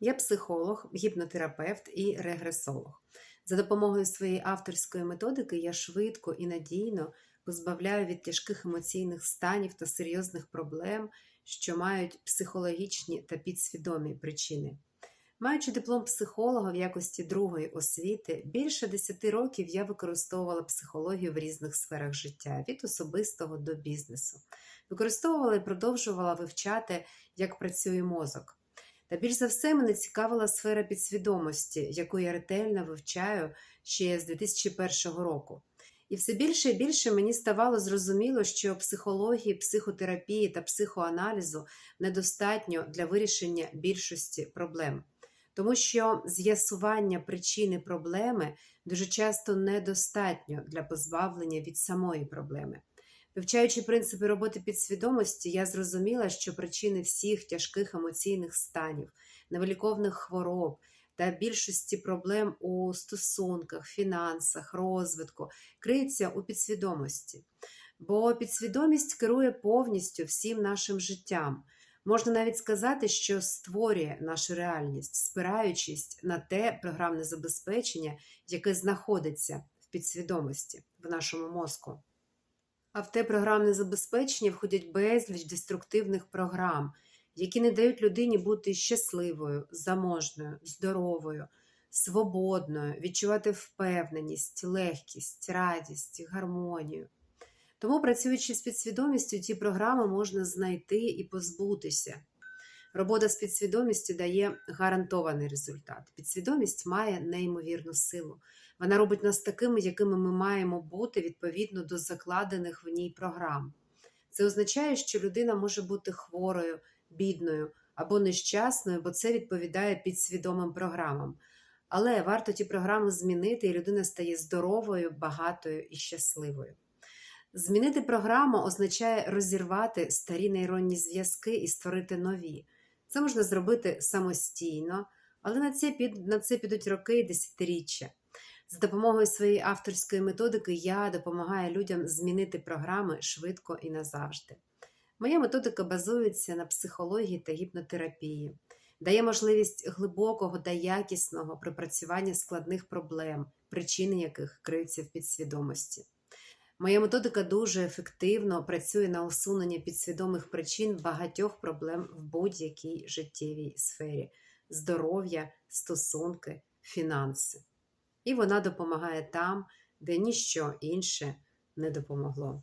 Я психолог, гіпнотерапевт і регресолог. За допомогою своєї авторської методики я швидко і надійно позбавляю від тяжких емоційних станів та серйозних проблем, що мають психологічні та підсвідомі причини. Маючи диплом психолога в якості другої освіти, більше 10 років я використовувала психологію в різних сферах життя, від особистого до бізнесу. Використовувала і продовжувала вивчати, як працює мозок. Більш за все мене цікавила сфера підсвідомості, яку я ретельно вивчаю ще з 2001 року. І все більше і більше мені ставало зрозуміло, що психології, психотерапії та психоаналізу недостатньо для вирішення більшості проблем. Тому що з'ясування причини проблеми дуже часто недостатньо для позбавлення від самої проблеми. Вивчаючи принципи роботи підсвідомості, я зрозуміла, що причини всіх тяжких емоційних станів, невиліковних хвороб та більшості проблем у стосунках, фінансах, розвитку криються у підсвідомості. Бо підсвідомість керує повністю всім нашим життям. Можна навіть сказати, що створює нашу реальність, спираючись на те програмне забезпечення, яке знаходиться в підсвідомості в нашому мозку. А в те програмне забезпечення входять безліч деструктивних програм, які не дають людині бути щасливою, заможною, здоровою, свободною, відчувати впевненість, легкість, радість, гармонію. Тому, працюючи з підсвідомістю, ті програми можна знайти і позбутися. Робота з підсвідомістю дає гарантований результат. Підсвідомість має неймовірну силу. Вона робить нас такими, якими ми маємо бути відповідно до закладених в ній програм. Це означає, що людина може бути хворою, бідною або нещасною, бо це відповідає підсвідомим програмам. Але варто ті програми змінити, і людина стає здоровою, багатою і щасливою. Змінити програму означає розірвати старі нейронні зв'язки і створити нові. Це можна зробити самостійно, але на це, під, на це підуть роки і десятиріччя. За допомогою своєї авторської методики я допомагаю людям змінити програми швидко і назавжди. Моя методика базується на психології та гіпнотерапії, дає можливість глибокого та якісного припрацювання складних проблем, причини яких криються в підсвідомості. Моя методика дуже ефективно працює на усунення підсвідомих причин багатьох проблем в будь-якій життєвій сфері здоров'я, стосунки, фінанси. І вона допомагає там, де ніщо інше не допомогло.